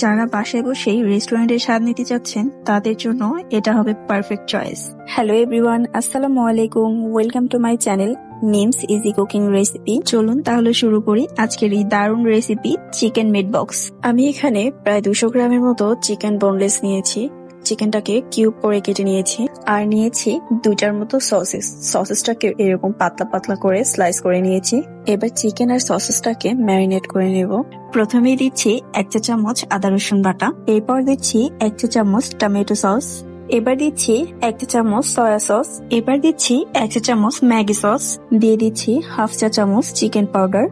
যারা বাসায় বসেই রেস্টুরেন্টের স্বাদ নিতে চাচ্ছেন, তাদের জন্য এটা হবে পারফেক্ট চয়েস হ্যালো এভরিওয়ান আসসালামু আলাইকুম। Welcome to my channel name's easy cooking recipe চলুন তাহলে শুরু করি আজকের এই দারুণ রেসিপি চিকেন মিট বক্স আমি এখানে প্রায় দুশো গ্রামের মতো চিকেন বোনলেস নিয়েছি। চিকেনটাকে কিউব করে কেটে নিয়েছি। আর নিয়েছি দুইটার মতো সসেস। সসেসটাকে এরকম পাতলা পাতলা করে স্লাইস করে নিয়েছি। এবার চিকেন আর সসেসটাকে ম্যারিনেট করে নেব। প্রথমে দিচ্ছি এক চা চামচ আদা রসুন বাটা। এরপর দিচ্ছি এক চা চামচ টমেটো সস। এবার দিচ্ছি এক চা চামচ সয়া সস। এবার দিচ্ছি এক চা চামচ ম্যাগি সস। দিয়ে দিচ্ছি হাফ চা চামচ চিকেন পাউডার।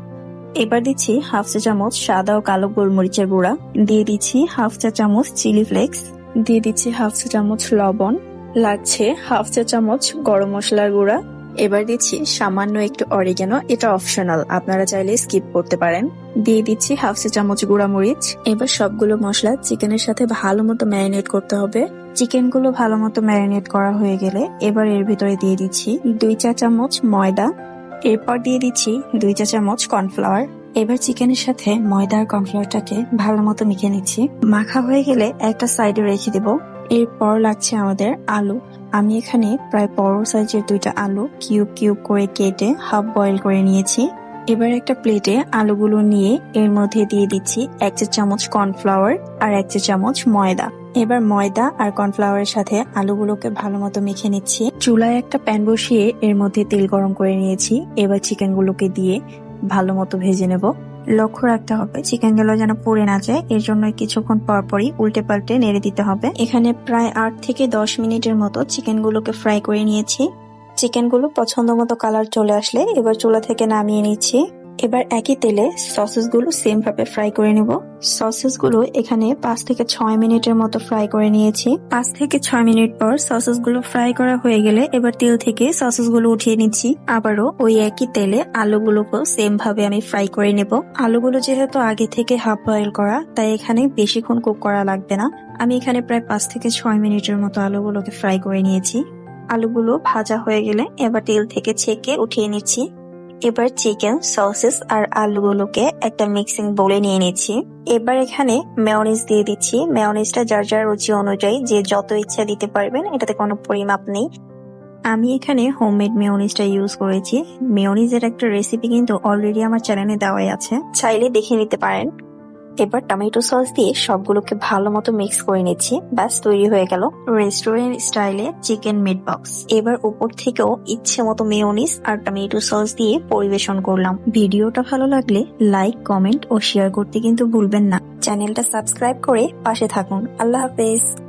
এবার দিচ্ছি হাফ চা চামচ সাদা ও কালো গোলমরিচের গুঁড়া। দিয়ে দিচ্ছি হাফ চা চামচ চিলি ফ্লেক্স। দিয়ে দিচ্ছি হাফ চা চামচ লবণ, লাগছে হাফ চা চামচ গরম মশলার গুঁড়া। এবার দিচ্ছি সামান্য একটু অরিগেনো এটা অপশনাল আপনারা চাইলে স্কিপ করতে পারেন। দিয়ে দিচ্ছি হাফ চা চামচ গুঁড়া মরিচ এবার সবগুলো মশলা চিকেনের সাথে ভালো মতো ম্যারিনেট করতে হবে। চিকেনগুলো ভালো মতো ম্যারিনেট করা হয়ে গেলে এবার এর ভিতরে দিয়ে দিচ্ছি দুই চা চামচ ময়দা। এরপর দিয়ে দিচ্ছি দুই চা চামচ কর্নফ্লাওয়ার এবার চিকেনের সাথে ময়দা আর কর্নফ্লাওয়ারটাকে ভালো মতো মেখে নিচ্ছি। মাখা হয়ে গেলে একটা সাইডে রেখে দেব। এরপর লাগছে আমাদের আলু। আমি এখানে প্রায় বড় সাইজের দুইটা আলু কিউব কিউব করে কেটে হাফ বয়েল করে নিয়েছি। এবার একটা প্লেটে আলুগুলো নিয়ে এর মধ্যে দিয়ে দিচ্ছি এক চা চামচ কর্নফ্লাওয়ার আর এক চা চামচ ময়দা। এবার ময়দা আর কর্নফ্লাওয়ারের সাথে আলুগুলোকে ভালো মতো মেখে নিচ্ছি। চুলায় একটা প্যান বসিয়ে এর মধ্যে তেল গরম করে নিয়েছি। এবার চিকেনগুলোকে দিয়ে ভালো মতো ভেজে নেব। লক্ষ্য রাখতে হবে চিকেনগুলো যেন পুড়ে না যায়, এর জন্য কিছুক্ষণ পর পরই উল্টে পাল্টে নেড়ে দিতে হবে। এখানে প্রায় আট থেকে দশ মিনিটের মতো চিকেন গুলোকে ফ্রাই করে নিয়েছি। চিকেনগুলো পছন্দ মতো কালার চলে আসলে এবার চুলা থেকে নামিয়ে নিচ্ছি। এবার একই তেলে সসেসগুলো সেম ভাবে ফ্রাই করে নেব। সসেসগুলো এখানে পাঁচ থেকে ছয় মিনিটের মতো ফ্রাই করে নিয়েছি। পাঁচ থেকে ছয় মিনিট পর সসেসগুলো ফ্রাই করা হয়ে গেলে এবার তেল থেকে সসেসগুলো উঠিয়ে নিচ্ছি। আবারও ওই একই তেলে আলুগুলোকেও সেম ভাবে আমি ফ্রাই করে নেব। আলুগুলো যেহেতু আগে থেকে হাফ বয়েল করা, তাই এখানে বেশিক্ষণ কুক করা লাগবে না। আমি এখানে প্রায় পাঁচ থেকে ছয় মিনিটের মতো আলুগুলোকে ফ্রাই করে নিয়েছি। আলুগুলো ভাজা হয়ে গেলে এবার তেল থেকে ছেঁকে উঠিয়ে নিচ্ছি। এবার চিকেন, সসেস আর আলুগুলোকে একটা মিক্সিং বলে নিয়ে নিচ্ছি। এবার এখানে মেয়নিজ দিয়ে দিচ্ছি। মেয়নিজটা যার যার রুচি অনুযায়ী যে যত ইচ্ছা দিতে পারবেন, এটাতে কোনো পরিমাপ নেই। আমি এখানে হোমমেড মেয়নিজটা ইউজ করেছি। মেয়নিজের একটা রেসিপি কিন্তু অলরেডি আমার চ্যানেলে দেওয়াই আছে। চাইলে দেখে নিতে পারেন। এবার টমেটো সস দিয়ে সবগুলোকে ভালো মতো মিক্স করে নিচ্ছি। ব্যাস, তৈরি হয়ে গেল রেস্টুরেন্ট স্টাইলে চিকেন মিট বক্স এবার উপর থেকেও ইচ্ছে মতো মেয়নিস আর টমেটো সস দিয়ে পরিবেশন করলাম। ভিডিওটা ভালো লাগলে লাইক কমেন্ট ও শেয়ার করতে কিন্তু ভুলবেন না। চ্যানেলটা সাবস্ক্রাইব করে পাশে থাকুন। আল্লাহ হাফেজ।